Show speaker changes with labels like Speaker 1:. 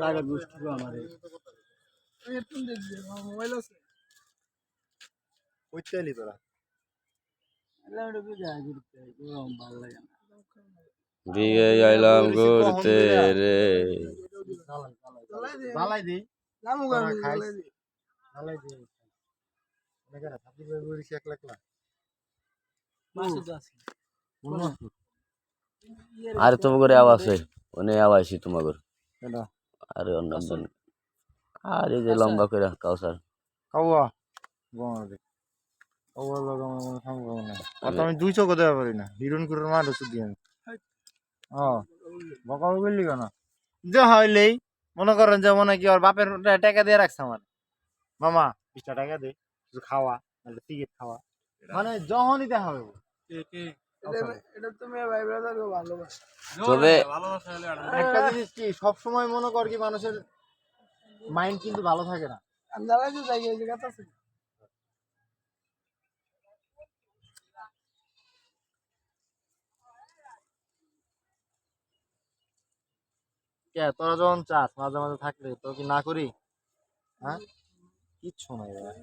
Speaker 1: রাগা গোষ্ঠী আমার
Speaker 2: মোবাইল আছে।
Speaker 3: তোরা?
Speaker 4: দিকে আইলাম ঘুরতে রে।
Speaker 2: দে। দে।
Speaker 3: অনেকে
Speaker 4: আর তোমার করে আওয়াজ আছে ওনে আওয়াজ তোমার আরে অন্য আর এই যে লম্বা করে কাউসার।
Speaker 3: কাউয়া গমা দে। কাউয়া লগা আমার সম্ভব না আর আমি দুই চোখ দেওয়া পারি না। হিরোইন করে মার ওষুধ দিয়ে ও বকা বললি কেন? যে হইলেই মনে করেন যে মনে কি ওর বাপের টাকা দিয়ে রাখছে আমার। মামা বিশটা টাকা দে কিছু খাওয়া নাহলে টিকিট খাওয়া। মানে যখনই দেখা হবে।
Speaker 2: এটা- এটা তুমি ভাই ব্রাদার ভালোবাসা।
Speaker 4: তবে
Speaker 3: একটা জিনিস কি সবসময় মনে কর কি মানুষের মাইন্ড কিন্তু ভালো থাকে না। তোরা যখন চাস মাঝে মাঝে থাকলে তো কি না করি? হ্যাঁ? কিচ্ছু নাই ভাই।